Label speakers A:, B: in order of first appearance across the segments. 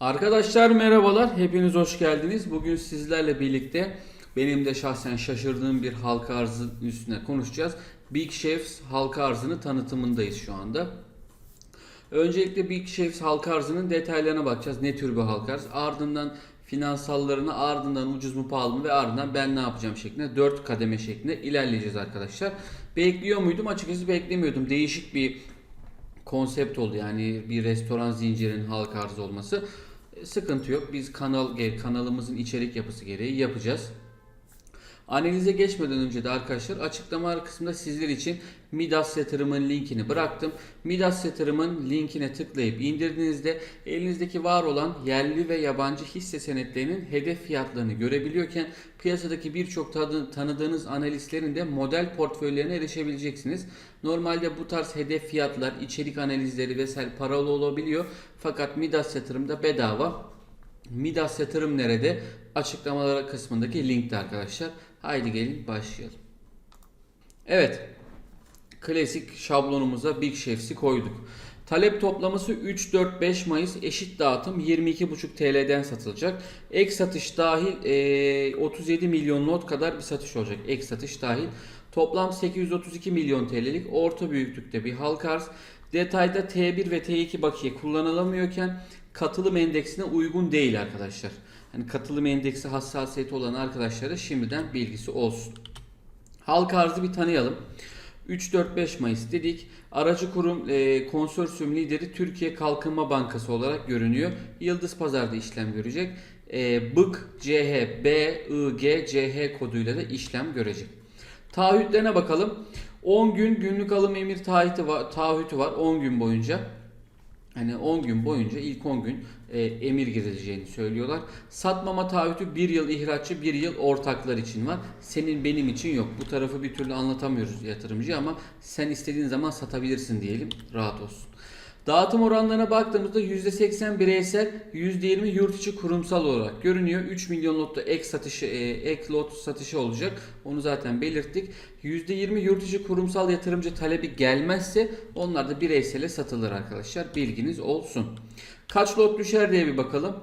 A: Arkadaşlar merhabalar, hepiniz hoş geldiniz. Bugün sizlerle birlikte benim de şahsen şaşırdığım bir halka arzı üstüne konuşacağız. Big Chefs halka arzını tanıtımındayız şu anda. Öncelikle Big Chefs halka arzının detaylarına bakacağız. Ne tür bir halka arz? Ardından finansallarını, ardından ucuz mu pahalı mı ve ardından ben ne yapacağım şeklinde 4 kademe şeklinde ilerleyeceğiz arkadaşlar. Bekliyor muydum? Açıkçası beklemiyordum. Değişik bir konsept oldu yani bir restoran zincirinin halka arz olması. Sıkıntı yok. Biz kanal kanalımızın içerik yapısı gereği yapacağız. Analize geçmeden önce de arkadaşlar açıklama kısmında sizler için Midas yatırımın linkini bıraktım. Midas yatırımın linkine tıklayıp indirdiğinizde elinizdeki var olan yerli ve yabancı hisse senetlerinin hedef fiyatlarını görebiliyorken piyasadaki birçok tanıdığınız analistlerin de model portföylerine erişebileceksiniz. Normalde bu tarz hedef fiyatlar, içerik analizleri vesaire paralı olabiliyor. Fakat Midas yatırımda bedava. Midas yatırım nerede? Açıklamalar kısmındaki linkte arkadaşlar. Haydi gelin başlayalım. Evet. Klasik şablonumuza Big Chefs'i koyduk. Talep toplaması 3, 4, 5 Mayıs eşit dağıtım 22,5 TL'den satılacak. Ek satış dahil eee, 37 milyon not kadar bir satış olacak. Ek satış dahil. Toplam 832 milyon TL'lik orta büyüklükte bir halka arz. Detayda T1 ve T2 bakiye kullanılamıyorken katılım endeksine uygun değil arkadaşlar. Hani katılım endeksi hassasiyeti olan arkadaşlara şimdiden bilgisi olsun. Halka arzı bir tanıyalım. 3-4-5 Mayıs dedik. Aracı kurum e, konsorsiyum lideri Türkiye Kalkınma Bankası olarak görünüyor. Yıldız Pazar'da işlem görecek. E, BIK CH BIG CH koduyla da işlem görecek. Taahhütlerine bakalım. 10 gün günlük alım emir taahhütü var, taahhütü var 10 gün boyunca. Hani 10 gün boyunca ilk 10 gün e, emir girileceğini söylüyorlar. Satmama taahhütü 1 yıl ihraççı 1 yıl ortaklar için var. Senin benim için yok. Bu tarafı bir türlü anlatamıyoruz yatırımcıya ama sen istediğin zaman satabilirsin diyelim. Rahat olsun. Dağıtım oranlarına baktığımızda %80 bireysel, %20 yurt içi kurumsal olarak görünüyor. 3 milyon lotta ek satışı, e, ek lot satışı olacak. Onu zaten belirttik. %20 yurt içi kurumsal yatırımcı talebi gelmezse onlar da bireysele satılır arkadaşlar. Bilginiz olsun. Kaç lot düşer diye bir bakalım.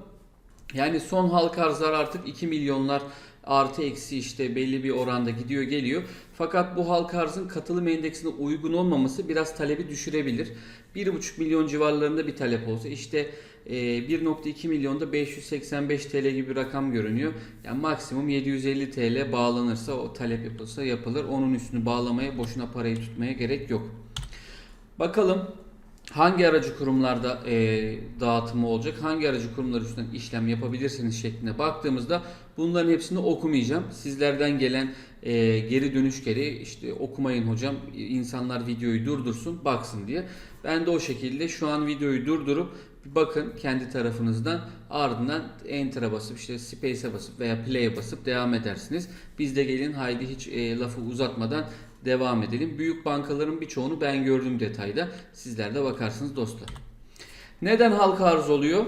A: Yani son halka arzlar artık 2 milyonlar artı eksi işte belli bir oranda gidiyor geliyor. Fakat bu halka arzın katılım endeksine uygun olmaması biraz talebi düşürebilir. 1,5 milyon civarlarında bir talep olsa işte e, 1.2 milyonda 585 TL gibi bir rakam görünüyor. Yani maksimum 750 TL bağlanırsa o talep yapılsa yapılır. Onun üstünü bağlamaya boşuna parayı tutmaya gerek yok. Bakalım hangi aracı kurumlarda e, dağıtımı olacak, hangi aracı kurumlar üstünden işlem yapabilirsiniz şeklinde baktığımızda bunların hepsini okumayacağım. Sizlerden gelen e, geri dönüş gereği işte okumayın hocam insanlar videoyu durdursun baksın diye. Ben de o şekilde şu an videoyu durdurup bakın kendi tarafınızdan ardından enter'a basıp işte space'e basıp veya play'e basıp devam edersiniz. Biz de gelin haydi hiç e, lafı uzatmadan devam edelim. Büyük bankaların birçoğunu ben gördüm detayda. Sizler de bakarsınız dostlar. Neden halka arz oluyor?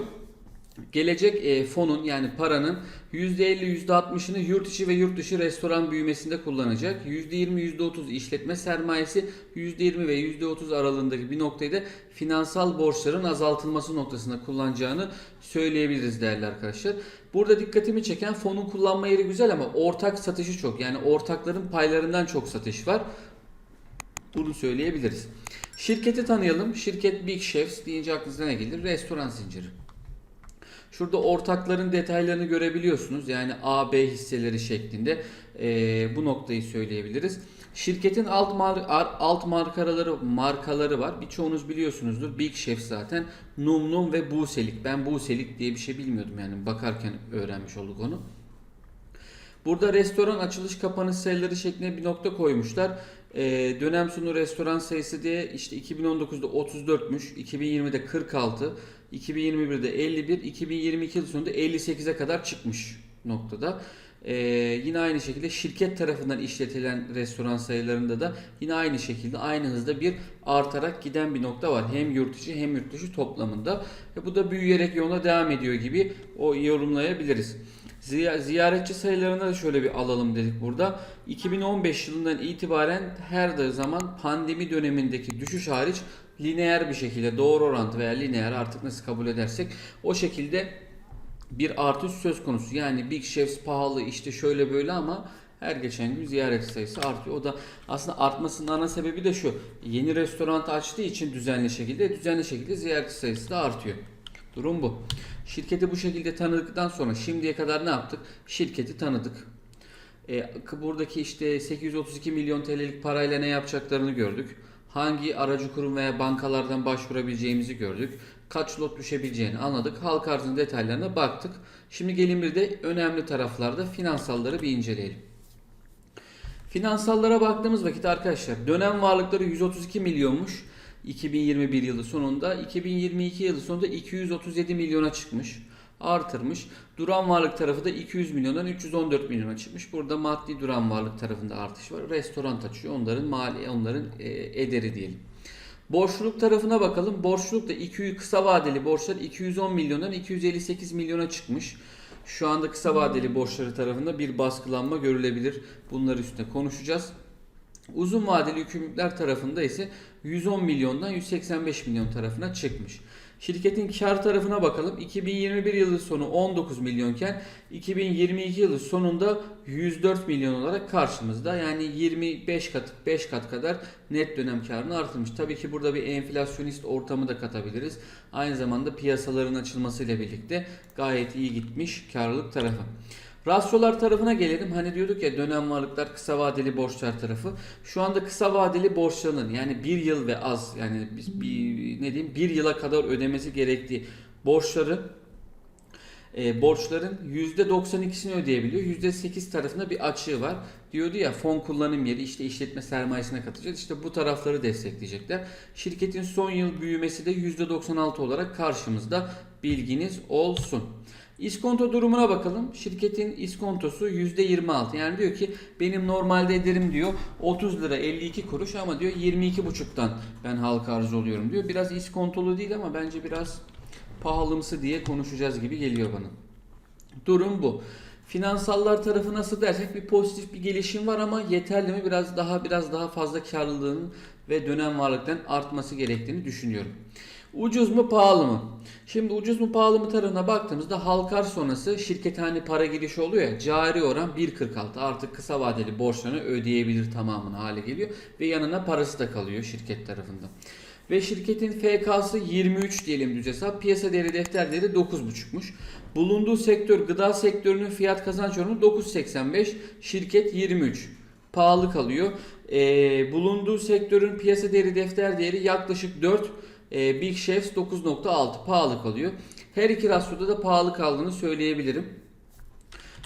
A: Gelecek e, fonun yani paranın %50 %60'ını yurt içi ve yurt dışı restoran büyümesinde kullanacak. %20 %30 işletme sermayesi, %20 ve %30 aralığındaki bir noktayı da finansal borçların azaltılması noktasında kullanacağını söyleyebiliriz değerli arkadaşlar. Burada dikkatimi çeken fonun kullanma yeri güzel ama ortak satışı çok. Yani ortakların paylarından çok satış var. Bunu söyleyebiliriz. Şirketi tanıyalım. Şirket Big Chefs deyince aklınıza ne gelir? Restoran zinciri. Şurada ortakların detaylarını görebiliyorsunuz. Yani A, B hisseleri şeklinde Ee, bu noktayı söyleyebiliriz. Şirketin alt mar ar- alt markaları markaları var. Birçoğunuz biliyorsunuzdur. Big Chef zaten. Num Num ve Buselik. Ben Buselik diye bir şey bilmiyordum yani bakarken öğrenmiş olduk onu. Burada restoran açılış kapanış sayıları şeklinde bir nokta koymuşlar. Ee, dönem sonu restoran sayısı diye işte 2019'da 34'müş, 2020'de 46, 2021'de 51, 2022 yıl sonunda 58'e kadar çıkmış noktada. Ee, yine aynı şekilde şirket tarafından işletilen restoran sayılarında da yine aynı şekilde aynı hızda bir artarak giden bir nokta var. Hem yurt içi hem yurt dışı toplamında. Ve bu da büyüyerek yoluna devam ediyor gibi o yorumlayabiliriz. Ziy- Ziyaretçi sayılarını da şöyle bir alalım dedik burada. 2015 yılından itibaren her zaman pandemi dönemindeki düşüş hariç lineer bir şekilde doğru orantı veya lineer artık nasıl kabul edersek o şekilde bir artış söz konusu. Yani Big Chefs pahalı işte şöyle böyle ama her geçen gün ziyaretçi sayısı artıyor. O da aslında artmasının ana sebebi de şu. Yeni restoran açtığı için düzenli şekilde düzenli şekilde ziyaretçi sayısı da artıyor. Durum bu. Şirketi bu şekilde tanıdıktan sonra şimdiye kadar ne yaptık? Şirketi tanıdık. E, buradaki işte 832 milyon TL'lik parayla ne yapacaklarını gördük. Hangi aracı kurum veya bankalardan başvurabileceğimizi gördük. Kaç lot düşebileceğini anladık. Halk arzının detaylarına baktık. Şimdi gelin bir de önemli taraflarda finansalları bir inceleyelim. Finansallara baktığımız vakit arkadaşlar dönem varlıkları 132 milyonmuş 2021 yılı sonunda 2022 yılı sonunda 237 milyona çıkmış artırmış. Duran varlık tarafı da 200 milyondan 314 milyona çıkmış. Burada maddi duran varlık tarafında artış var. Restoran açıyor. Onların mali, onların e, ederi diyelim. Borçluluk tarafına bakalım. Borçluluk da 200 kısa vadeli borçlar 210 milyondan 258 milyona çıkmış. Şu anda kısa vadeli borçları tarafında bir baskılanma görülebilir. Bunlar üstüne konuşacağız. Uzun vadeli yükümlülükler tarafında ise 110 milyondan 185 milyon tarafına çıkmış. Şirketin kar tarafına bakalım. 2021 yılı sonu 19 milyonken 2022 yılı sonunda 104 milyon olarak karşımızda. Yani 25 kat 5 kat kadar net dönem karını artırmış. Tabii ki burada bir enflasyonist ortamı da katabiliriz. Aynı zamanda piyasaların açılmasıyla birlikte gayet iyi gitmiş karlılık tarafı. Rasyolar tarafına gelelim. Hani diyorduk ya dönem varlıklar kısa vadeli borçlar tarafı. Şu anda kısa vadeli borçlarının yani bir yıl ve az yani bir ne diyeyim bir yıla kadar ödemesi gerektiği borçları e, borçların %92'sini ödeyebiliyor. %8 tarafında bir açığı var. Diyordu ya fon kullanım yeri işte işletme sermayesine katacağız. İşte bu tarafları destekleyecekler. Şirketin son yıl büyümesi de %96 olarak karşımızda. Bilginiz olsun. İskonto durumuna bakalım. Şirketin iskontosu %26. Yani diyor ki benim normalde ederim diyor 30 lira 52 kuruş ama diyor 22,5'tan ben halka arz oluyorum diyor. Biraz iskontolu değil ama bence biraz pahalımsı diye konuşacağız gibi geliyor bana. Durum bu. Finansallar tarafı nasıl dersek bir pozitif bir gelişim var ama yeterli mi? Biraz daha biraz daha fazla karlılığın ve dönem varlıktan artması gerektiğini düşünüyorum. Ucuz mu pahalı mı? Şimdi ucuz mu pahalı mı tarafına baktığımızda halkar sonrası şirket hani para girişi oluyor ya cari oran 1.46 artık kısa vadeli borçlarını ödeyebilir tamamını hale geliyor ve yanına parası da kalıyor şirket tarafında. Ve şirketin FK'sı 23 diyelim düz hesap. Piyasa değeri defter değeri 9.5'muş. Bulunduğu sektör gıda sektörünün fiyat kazanç oranı 9.85. Şirket 23. Pahalı kalıyor. Ee, bulunduğu sektörün piyasa değeri defter değeri yaklaşık 4. Ee, Big Chefs 9.6 pahalı kalıyor. Her iki rasyoda da pahalı kaldığını söyleyebilirim.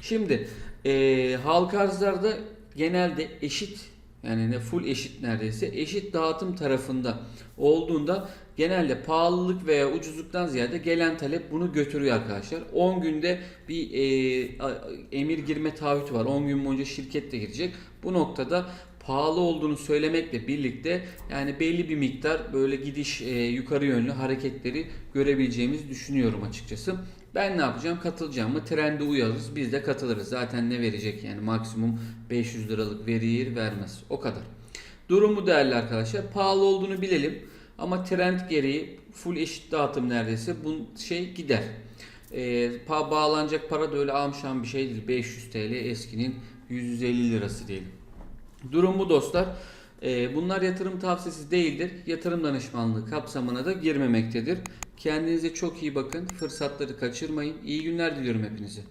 A: Şimdi e, halka arzlarda genelde eşit yani ne full eşit neredeyse eşit dağıtım tarafında olduğunda genelde pahalılık veya ucuzluktan ziyade gelen talep bunu götürüyor arkadaşlar. 10 günde bir e, emir girme taahhütü var. 10 gün boyunca şirket de girecek. Bu noktada pahalı olduğunu söylemekle birlikte yani belli bir miktar böyle gidiş e, yukarı yönlü hareketleri görebileceğimizi düşünüyorum açıkçası. Ben ne yapacağım? Katılacağım mı? Trende uyarız. Biz de katılırız. Zaten ne verecek yani maksimum 500 liralık verir vermez. O kadar. Durumu değerli arkadaşlar. Pahalı olduğunu bilelim. Ama trend gereği full eşit dağıtım neredeyse bu şey gider. E, bağlanacak para da öyle amşan bir şey değil. 500 TL eskinin 150 lirası diyelim. Durum bu dostlar. Ee, bunlar yatırım tavsiyesi değildir. Yatırım danışmanlığı kapsamına da girmemektedir. Kendinize çok iyi bakın. Fırsatları kaçırmayın. İyi günler diliyorum hepinize.